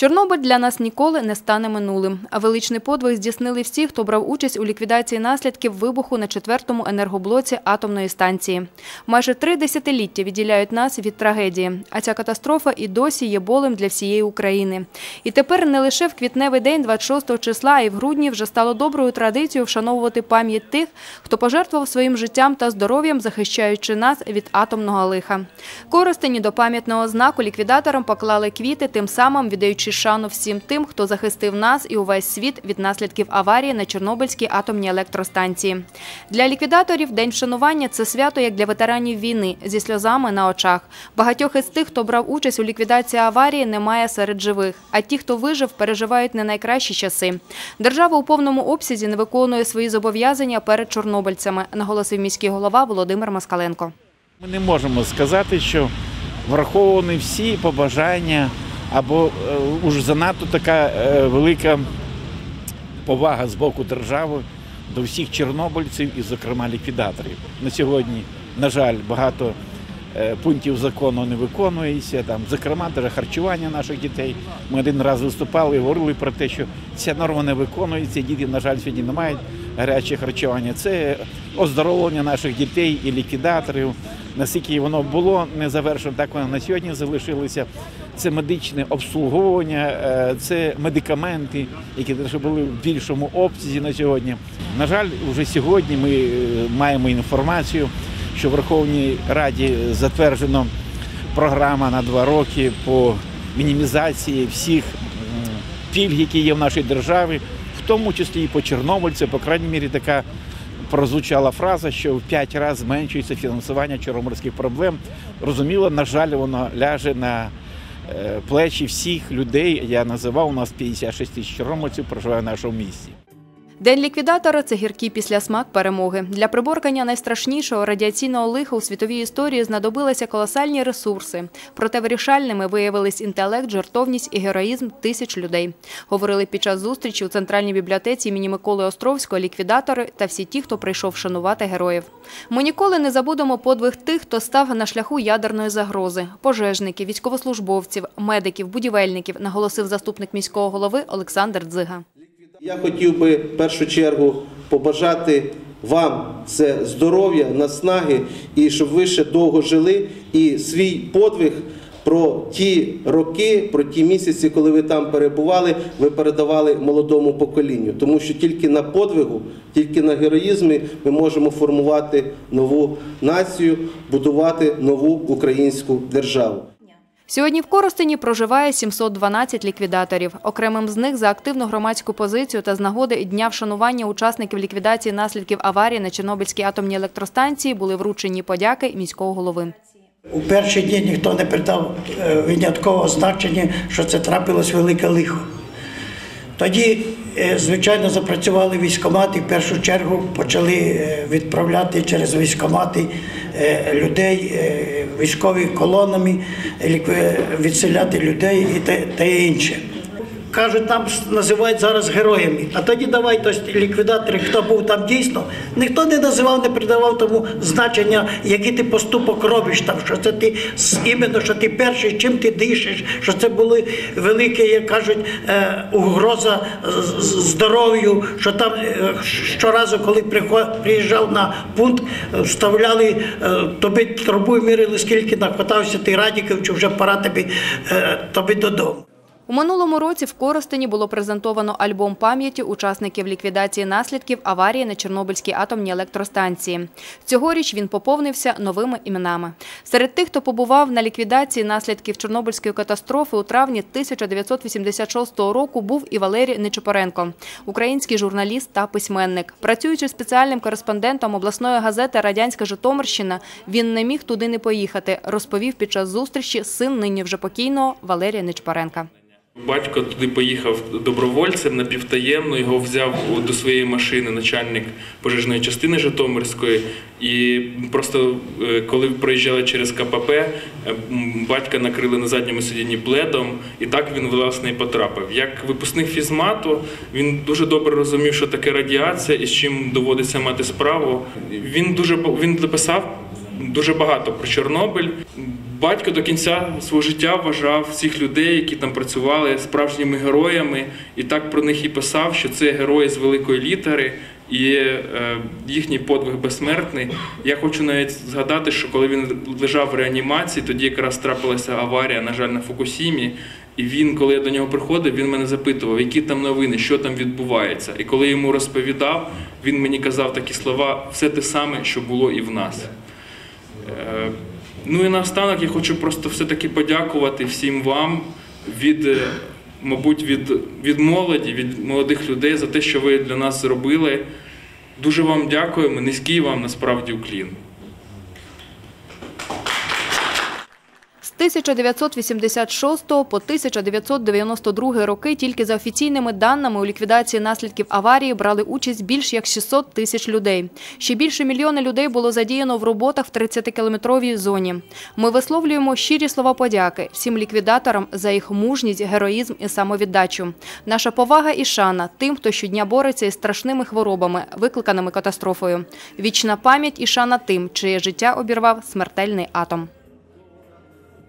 Чорнобиль для нас ніколи не стане минулим. А величний подвиг здійснили всі, хто брав участь у ліквідації наслідків вибуху на четвертому енергоблоці атомної станції. Майже три десятиліття відділяють нас від трагедії. А ця катастрофа і досі є болем для всієї України. І тепер не лише в квітневий день, 26 числа, й в грудні вже стало доброю традицією вшановувати пам'ять тих, хто пожертвував своїм життям та здоров'ям, захищаючи нас від атомного лиха. Коростені до пам'ятного знаку ліквідаторам поклали квіти, тим самим віддаючи шану всім тим, хто захистив нас і увесь світ від наслідків аварії на Чорнобильській атомній електростанції. Для ліквідаторів День вшанування це свято як для ветеранів війни зі сльозами на очах. Багатьох із тих, хто брав участь у ліквідації аварії, немає серед живих. А ті, хто вижив, переживають не найкращі часи. Держава у повному обсязі не виконує свої зобов'язання перед чорнобильцями, наголосив міський голова Володимир Москаленко. Ми не можемо сказати, що враховані всі побажання або е, уж занадто така е, велика повага з боку держави до всіх чорнобильців і, зокрема, ліквідаторів. На сьогодні, на жаль, багато е, пунктів закону не виконується. Там, зокрема, навіть харчування наших дітей. Ми один раз виступали і говорили про те, що ця норма не виконується. Діти, на жаль, сьогодні не мають гаряче харчування. Це оздоровлення наших дітей і ліквідаторів. Наскільки воно було не завершено, так воно на сьогодні залишилося. Це медичне обслуговування, е, це медикаменти, які теж були в більшому обсязі на сьогодні. На жаль, вже сьогодні ми е, маємо інформацію, що в Верховній Раді затверджено програма на два роки по мінімізації всіх пільг, які є в нашій державі, в тому числі і по чорнобильцю, по крайній мірі, така прозвучала фраза, що в п'ять разів зменшується фінансування чорноморських проблем. Розуміло, на жаль, воно ляже на плечі всіх людей. Я називав у нас 56 тисяч ромовців проживає в нашому місті. День ліквідатора це гіркий післясмак перемоги. Для приборкання найстрашнішого радіаційного лиха у світовій історії знадобилися колосальні ресурси. Проте вирішальними виявились інтелект, жертовність і героїзм тисяч людей. Говорили під час зустрічі у центральній бібліотеці імені Миколи Островського ліквідатори та всі ті, хто прийшов шанувати героїв. Ми ніколи не забудемо подвиг тих, хто став на шляху ядерної загрози: пожежників, військовослужбовців, медиків, будівельників, наголосив заступник міського голови Олександр Дзига. Я хотів би в першу чергу побажати вам це здоров'я, наснаги і щоб ви ще довго жили і свій подвиг про ті роки, про ті місяці, коли ви там перебували, ви передавали молодому поколінню. Тому що тільки на подвигу, тільки на героїзмі ми можемо формувати нову націю, будувати нову українську державу. Сьогодні в Коростені проживає 712 ліквідаторів. Окремим з них за активну громадську позицію та з нагоди дня вшанування учасників ліквідації наслідків аварії на Чорнобильській атомній електростанції були вручені подяки міського голови. У перші дні ніхто не придав е, виняткового значення, що це трапилось велике лихо. Тоді, е, звичайно, запрацювали військомати. В першу чергу почали е, відправляти через військомати людей е, військові колонами, відселяти людей і те, те інше. Кажуть, там називають зараз героями. А тоді давай то ліквідатори, хто був там дійсно, ніхто не називав, не придавав тому значення, який ти поступок робиш там, що це ти іменно, що ти перший, чим ти дишиш, що це були великі, як кажуть, е, угроза здоров'ю, що там е, щоразу, коли приїжджав на пункт, вставляли е, тобі трубу і мірили, скільки нахватався ти радіків, чи вже пора тобі, тобі додому. У минулому році в Коростені було презентовано альбом пам'яті учасників ліквідації наслідків аварії на Чорнобильській атомній електростанції. Цьогоріч він поповнився новими іменами. Серед тих, хто побував на ліквідації наслідків Чорнобильської катастрофи у травні 1986 року, був і Валерій Нечипоренко, український журналіст та письменник. Працюючи спеціальним кореспондентом обласної газети Радянська Житомирщина, він не міг туди не поїхати, розповів під час зустрічі син нині вже покійного Валерія Нечипоренка. Батько туди поїхав добровольцем напівтаємно, його взяв до своєї машини начальник пожежної частини Житомирської. І просто е, коли проїжджали через КПП, е, батька накрили на задньому сидінні пледом, і так він власне і потрапив. Як випускник фізмату, він дуже добре розумів, що таке радіація і з чим доводиться мати справу. Він дуже він написав дуже багато про Чорнобиль. Батько до кінця свого життя вважав всіх людей, які там працювали справжніми героями, і так про них і писав, що це герої з великої літери, і е, їхній подвиг безсмертний. Я хочу навіть згадати, що коли він лежав в реанімації, тоді якраз трапилася аварія, на жаль, на Фукусімі. І він, коли я до нього приходив, він мене запитував, які там новини, що там відбувається. І коли йому розповідав, він мені казав такі слова: все те саме, що було і в нас. Ну і наостанок я хочу просто все-таки подякувати всім вам від, е, мабуть, від, від молоді, від молодих людей за те, що ви для нас зробили. Дуже вам дякуємо, низький вам насправді уклін. 1986 по 1992 роки тільки за офіційними даними у ліквідації наслідків аварії брали участь більш як 600 тисяч людей. Ще більше мільйона людей було задіяно в роботах в 30-кілометровій зоні. Ми висловлюємо щирі слова подяки всім ліквідаторам за їх мужність, героїзм і самовіддачу. Наша повага і шана тим, хто щодня бореться із страшними хворобами, викликаними катастрофою. Вічна пам'ять і шана тим, чиє життя обірвав смертельний атом.